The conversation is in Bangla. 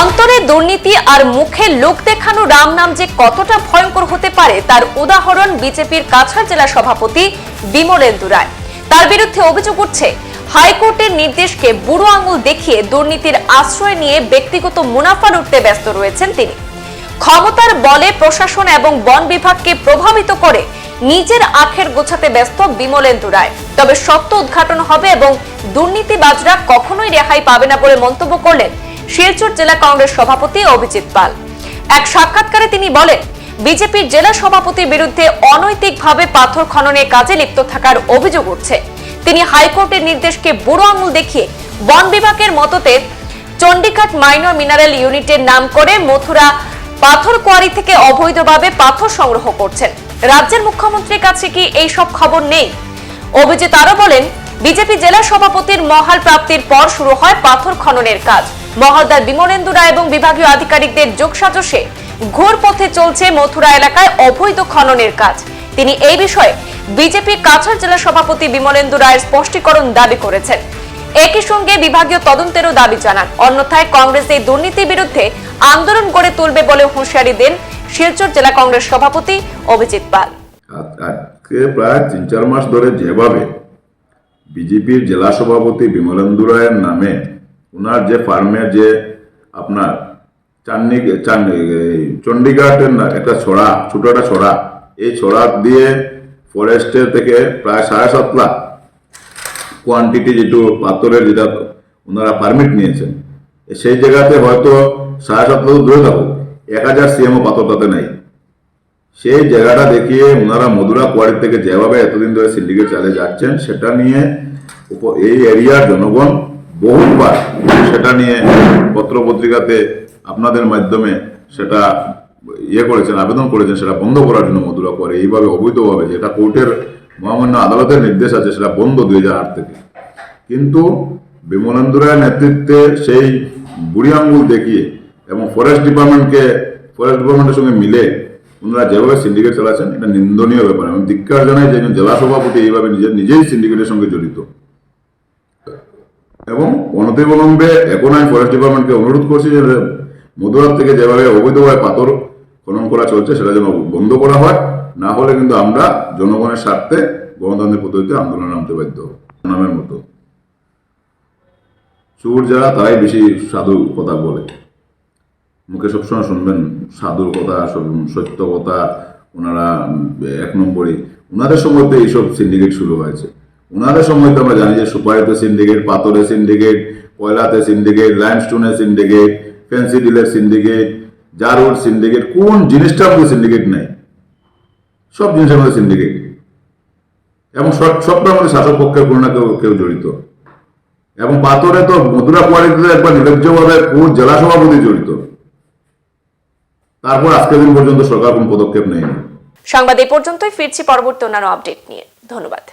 অন্তরে দুর্নীতি আর মুখে লোক দেখানো রাম নাম যে কতটা ভয়ঙ্কর হতে পারে, তার উদাহরণ বিজেপির কাছাড় জেলা সভাপতি বিমলেন্দু রায়। তার বিরুদ্ধে অভিযোগ উঠছে, হাইকোর্টের নির্দেশকে বুড়ো আঙুল দেখিয়ে দুর্নীতির আশ্রয় নিয়ে ব্যক্তিগত মুনাফা লুটতে ব্যস্ত রয়েছেন তিনি। ক্ষমতার বলে প্রশাসন এবং বন বিভাগকে প্রভাবিত করে নিজের আখের গোছাতে ব্যস্ত বিমলেন্দু রায়। তবে সত্য উদ্ঘাটন হবে এবং দুর্নীতিবাজরা কখনোই রেহাই পাবে না বলে মন্তব্য করলেন শিলচর জেলা কংগ্রেস সভাপতি অভিজিৎ পাল। এক সাক্ষাৎকারে তিনি বলেন, বিজেপির জেলা সভাপতির বিরুদ্ধে অনৈতিকভাবে পাথর খননের কাজে লিপ্ত থাকার অভিযোগ উঠছে। তিনি হাইকোর্টের নির্দেশকে বুড়ো আঙুল দেখিয়ে বন বিভাগের মততে চণ্ডীঘাট মাইনর মিনারেল ইউনিটের নাম করে মথুরা পাথর কোয়ারি থেকে অবৈধভাবে পাথর সংগ্রহ করছেন। রাজ্যের মুখ্যমন্ত্রীর কাছে কি এই সব খবর নেই? অভিজিৎ আরও বলেন, বিজেপি জেলা সভাপতির মহাল প্রাপ্তির পর শুরু হয় পাথর খননের কাজ। মহলদার বিমলেন্দু রায় এবং বিভাগীয় আধিকারিকদের যোগসাজশে ঘোর পথে চলছে মথুরা এলাকায় অবৈধ খননের কাজ। তিনি এই বিষয়ে বিজেপি কাছাড় জেলা সভাপতি বিমলেন্দু রায়ের স্পষ্টীকরণ দাবি করেছেন। একই সঙ্গে বিভাগীয় তদন্তেরও দাবি জানান। অন্যথায় কংগ্রেস এই দুর্নীতির বিরুদ্ধে আন্দোলন গড়ে তুলবে বলে হুঁশিয়ারি দেন শিলচর জেলা কংগ্রেস সভাপতি অভিজিৎ পাল। আজ- আজকে প্রায় তিন চার মাস ধরে যেভাবে বিজেপির জেলা সভাপতি বিমলেন্দু রায়ের নামে ওনার যে ফার্মের যে আপনার চান্নি চণ্ডীগড়ের না- একটা ছড়া ছোট একটা ছড়া। এই ছড়া দিয়ে ফরেস্টের থেকে প্রায় সাড়ে সাত লাখ কোয়ান্টিটি যেটু পাথরের যেটা ওনারা পারমিট নিয়েছেন। সেই জায়গাতে হয়তো সাড়ে সাত লাখ দূরে থাকুক। এক হাজার সিএমও পাথর তাতে নাই। সেই জায়গাটা দেখিয়ে ওনারা মধুরা কোয়ারি থেকে যেভাবে এতদিন ধরে সিন্ডিকেট চালিয়ে যাচ্ছেন, সেটা নিয়ে এই এরিয়ার জনগণ বহুবার সেটা নিয়ে পত্র পত্রিকাতে আপনাদের মাধ্যমে সেটা ইয়ে করেছেন, আবেদন করেছেন, সেটা বন্ধ করার জন্য মধুরা করে। এইভাবে অবৈধভাবে যেটা কোর্টের মহামান্য আদালতের নির্দেশ আছে, সেটা বন্ধ দুই হাজার আট থেকে। কিন্তু বিমলেন্দু রায়ের নেতৃত্বে সেই বুড়ি আঙ্গুল দেখিয়ে এবং ফরেস্ট ডিপার্টমেন্টকে, ফরেস্ট ডিপার্টমেন্টের সঙ্গে মিলে ওনারা যেভাবে সিন্ডিকেট চালাচ্ছেন, এটা নিন্দনীয় ব্যাপার। আমি ধিক্কার জানাই যে জেলা সভাপতি, এইভাবে নিজের, নিজেই সিন্ডিকেটের সঙ্গে জড়িত। এবং অনতিবিলম্বে এখন আমি ফরেস্ট ডিপার্টমেন্টকে অনুরোধ করছি যে মধুরাত থেকে যেভাবে অবৈধভাবে পাথর খনন করা চলছে, সেটা যেন বন্ধ করা হয়। না হলে কিন্তু আমরা জনগণের স্বার্থে গণতান্ত্রিক পদ্ধতিতে আন্দোলনে নামতে বাধ্য। নামের মতো। চোর যারা, তারাই বেশি সাধু কথা বলে। মুখে সবসময় শুনবেন, সাধুর কথা সত্য কথা, ওনারা এক নম্বরে ওনাদের সময় এইসব সিন্ডিকেট শুরু হয়েছে। ওনাদের সময় তো আমরা জানি যে সুপারিতে সিন্ডিকেট পাথরে সিন্ডিকেট কয়লাতে সিন্ডিকেট লাইমস্টোনের সিন্ডিকেট ফেন্সি ডিলের সিন্ডিকেট জারুর সিন্ডিকেট কোন জিনিসটার মধ্যে সিন্ডিকেট নেই? সব জিনিসের মধ্যে সিন্ডিকেট এবং সব সবটার মধ্যে শাসক পক্ষের কোনো না কেউ জড়িত। এবং পাথরে তো মধুরা কোয়ারিতে একবার নির্লজ্জভাবে কোন জেলা সভাপতি জড়িত। তারপর আজকের দিন পর্যন্ত সরকার কোনো পদক্ষেপ নেয়নি। সংবাদ পর্যন্তই, ফিরছি পরবর্তী অন্যান্য আপডেট নিয়ে। ধন্যবাদ।